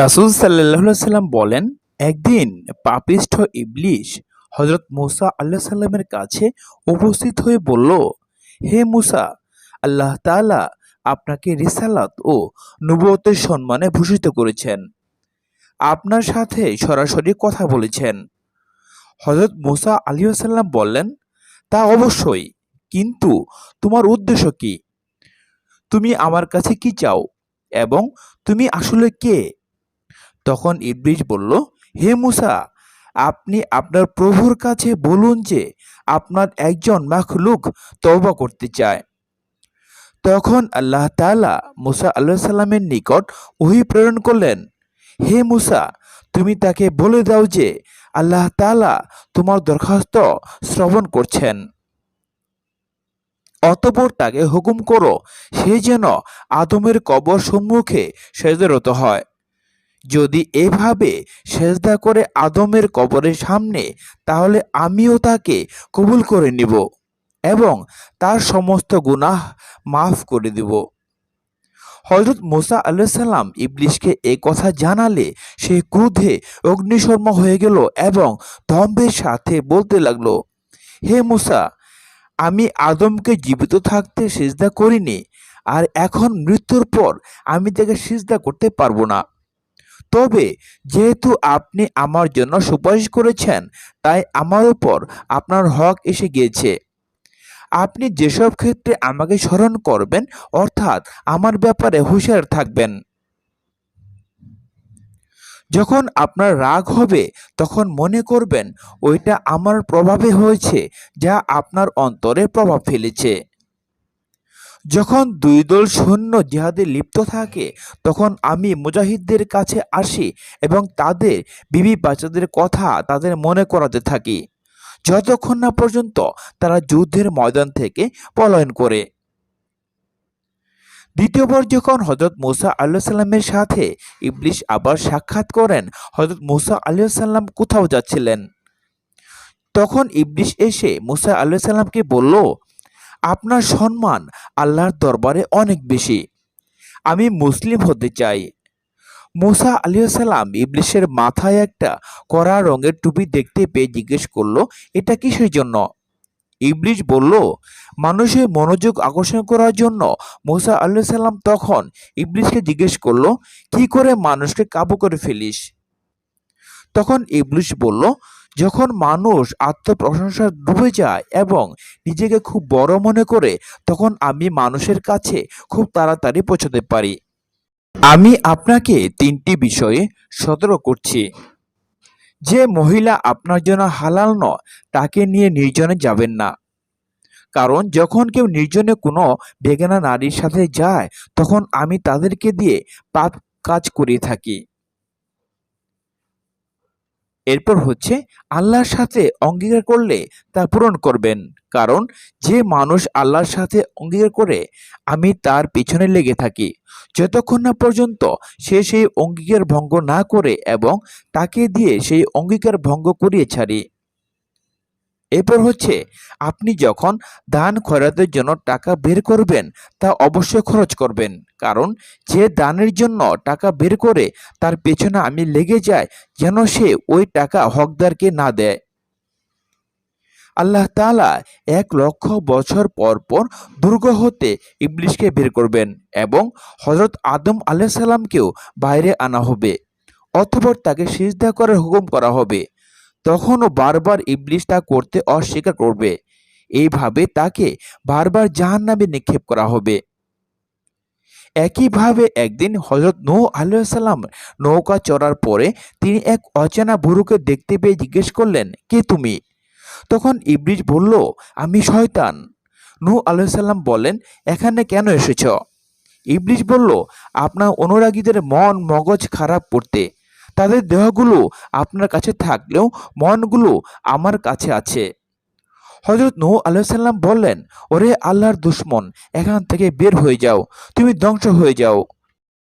রাসুল সাল্লাহ সাল্লাম বলেন, একদিন পাপিষ্ঠ ইবলিশ হজরত মুসা আল্লাহ সাল্লামের কাছে উপস্থিত হয়ে বলল, হে মুসা, আল্লাহ তাআলা আপনাকে রিসালাত ও নবুয়তের সম্মানে ভূষিত করেছেন। আপনার সাথে সরাসরি কথা বলেছেন। হজরত মুসা আলী সাল্লাম বললেন, তা অবশ্যই, কিন্তু তোমার উদ্দেশ্য কি? তুমি আমার কাছে কি চাও? এবং তুমি আসলে কে? তখন ইবলিশ বলল, হে মুসা, আপনি আপনার প্রভুর কাছে বলুন যে আপনার একজন মাখলুক তওবা করতে চায়। তখন আল্লাহ তাআলা মুসা আল্লাহ সাল্লামের নিকট ওহি প্রেরণ করলেন, হে মুসা, তুমি তাকে বলে দাও যে আল্লাহ তাআলা তোমার দরখাস্ত শ্রবণ করছেন। অতপর তাকে হুকুম করো, সে যেন আদমের কবর সম্মুখে সেজরত হয়। যদি এভাবে সেজদা করে আদমের কবরের সামনে, তাহলে আমিও তাকে কবুল করে নিব এবং তার সমস্ত গুনাহ মাফ করে দিব। হজরত মোসা আল্লাহ সাল্লাম ইবলিশকে এই কথা জানালে সে ক্রোধে অগ্নিশর্মা হয়ে গেল এবং দম্ভের সাথে বলতে লাগল, হে মুসা আমি আদমকে জীবিত থাকতে সিজদা করিনি, আর এখন মৃত্যুর পর আমি তাকে সিজদা করতে পারব না। তবে যেহেতু আপনি আমার জন্য সুপারিশ করেছেন, তাই আমার উপর আপনার হক এসে গিয়েছে। আপনি যেসব ক্ষেত্রে আমাকে স্মরণ করবেন, অর্থাৎ আমার ব্যাপারে হুঁশিয়ার থাকবেন। যখন আপনার রাগ হবে, তখন মনে করবেন, ওইটা আমার প্রভাবে হয়েছে, যা আপনার অন্তরে প্রভাব ফেলেছে। যখন দুই দল সৈন্য জিহাদে লিপ্ত থাকে, তখন আমি মুজাহিদদের কাছে আসি এবং তাদের বিবি বাচ্চাদের কথা তাদের মনে করাতে থাকি। যতক্ষণ না পর্যন্ত তারা যুদ্ধের ময়দান থেকে পলায়ন করে। দ্বিতীয়বার যখন হজরত মুসা আল্লাহ সাল্লামের সাথে ইবলিশ আবার সাক্ষাৎ করেন। হজরত মুসা আল্লাহ সাল্লাম কোথাও যাচ্ছিলেন? তখন ইবলিশ এসে মুসা আল্লাহ সাল্লামকে বলল, আপনার সম্মান আল্লাহর দরবারে অনেক বেশি। আমি মুসলিম হতে চাই। মুসা আলিয়াল্লাম ইবলিশের মাথায় একটা কড়া রঙের টুপি দেখতে পেয়ে জিজ্ঞেস করল, এটা কিসের জন্য? ইবলিশ বলল, মানুষের মনোযোগ আকর্ষণ করার জন্য মোসা আল্লাহ সাল্লাম তখন ইবলিশকে জিজ্ঞেস করল, কি করে মানুষকে কাবু করে ফেলিস? তখন ইবলিশ বলল, যখন মানুষ আত্মপ্রশংসা ডুবে যায় এবং নিজেকে খুব বড় মনে করে, তখন আমি মানুষের কাছে খুব তাড়াতাড়ি পৌঁছতে পারি। আমি আপনাকে তিনটি বিষয়ে সতর্ক করছি। যে মহিলা আপনার জন্য হালাল নয়, তাকে নিয়ে নির্জনে যাবেন না। কারণ যখন কেউ নির্জনে কোনো বেগানা নারীর সাথে যায়, তখন আমি তাদেরকে দিয়ে পাপ কাজ করে থাকি। এরপর হচ্ছে, আল্লাহর সাথে অঙ্গীকার করলে তা পূরণ করবেন। কারণ, যে মানুষ আল্লাহর সাথে অঙ্গীকার করে, আমি তার পিছনে লেগে থাকি। যতক্ষণ না পর্যন্ত সে সেই অঙ্গীকার ভঙ্গ না করে এবং তাকে দিয়ে সেই অঙ্গীকার ভঙ্গ করিয়ে ছাড়ি। এরপর হচ্ছে, আপনি যখন দান খয়রাতের জন্য টাকা বের করবেন, তা অবশ্যই খরচ করবেন। কারণ যে দানের জন্য টাকা বের করে, তার পেছনে আমি লেগে যাই, যেন সে ওই টাকা হকদারকে না দেয়। আল্লাহ তাআলা এক লক্ষ বছর পর পর দুর্গ হতে ইবলিশকে বের করবেন এবং হজরত আদম আলাহ সাল্লামকেও বাইরে আনা হবে। অতঃপর তাকে সিজদা করার হুকুম করা হবে। তখনও বারবার ইবলিশ তা করতে অস্বীকার করবে। এইভাবে তাকে বারবার জাহান্নামে নিক্ষেপ করা হবে। একইভাবে একদিন হজরত নৌ আলাইসাল্লাম নৌকা চড়ার পরে তিনি এক অচেনা বুড়োকে দেখতে পেয়ে জিজ্ঞেস করলেন, কে তুমি? তখন ইবলিশ বলল, আমি শয়তান। নূ আলাইসাল্লাম বলেন এখানে কেন এসেছ? ইবলিশ বলল, আপনার অনুরাগীদের মন মগজ খারাপ করতে। তাদের দেহগুলো আপনার কাছে থাকলেও মনগুলো আমার কাছে আছে। হজরত নূ আলাইসাল্লাম বললেন, ওরে আল্লাহর দুশ্মন, এখান থেকে বের হয়ে যাও, তুমি ধ্বংস হয়ে যাও।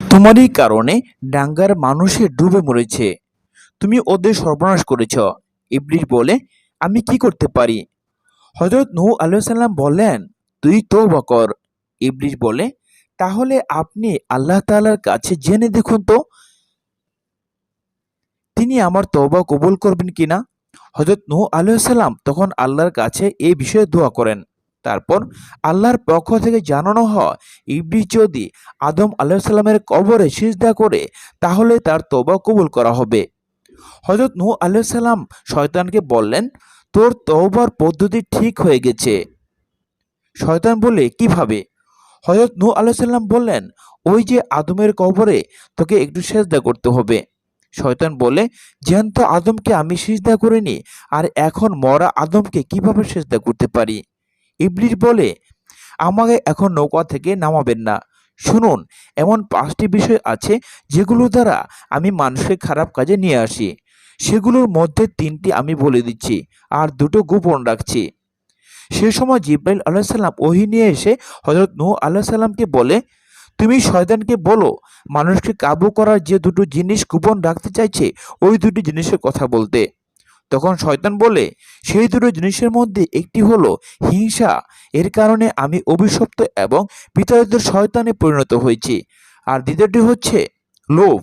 তোমারই কারণে ডাঙ্গার মানুষে ডুবে মরেছে। তুমি ওদের সর্বনাশ করেছ। ইবলিশ বলে, আমি কি করতে পারি? হজরত নূ আলাইসাল্লাম বললেন, তুই তো বকর ইবলিশ বলে, তাহলে আপনি আল্লাহ তাআলার কাছে জেনে দেখুন তো তিনি আমার তওবা কবুল করবেন কিনা? হযরত নূহ আলাইহিস সালাম তখন আল্লাহর কাছে এই বিষয়ে দোয়া করেন। তারপর আল্লাহর পক্ষ থেকে জানানো হয় ইবলিস যদি আদম আলাইহিস সালামের কবরে সিজদা করে, তাহলে তার তওবা কবুল করা হবে। হযরত নূহ আলাইহিস সালাম শয়তানকে বললেন, তোর তওবার পদ্ধতি ঠিক হয়ে গেছে। শয়তান বলে, কীভাবে? হযরত নূহ আলাইহিস সালাম বললেন, ওই যে আদমের কবরে তোকে একটু সেজদা করতে হবে। শয়তান বলে, জ্যান্ত আদমকে আমি সিজদা করিনি, আর এখন মরা আদমকে কীভাবে সেজদা করতে পারি? ইবলিস বলে, আমাকে এখন নৌকা থেকে নামাবেন না। শুনুন, এমন পাঁচটি বিষয় আছে যেগুলো দ্বারা আমি মানুষকে খারাপ কাজে নিয়ে আসি। সেগুলোর মধ্যে তিনটি আমি বলে দিচ্ছি, আর দুটো গোপন রাখছি। সে সময় জিব্রাইল আলাহ সাল্লাম ওহি নিয়ে এসে হজরত নূহ আল্লাহ সাল্লামকে বলে তুমি শয়তানকে বলো, মানুষকে কাবু করার যে দুটো জিনিস গোপন রাখতে চাইছে, ওই দুটি জিনিসের কথা বলতে। তখন শয়তান বলে, সেই দুটো জিনিসের মধ্যে একটি হলো হিংসা, এর কারণে আমি অভিশপ্ত এবং পিতাদের শয়তানে পরিণত হয়েছি। আর দ্বিতীয়টি হচ্ছে লোভ।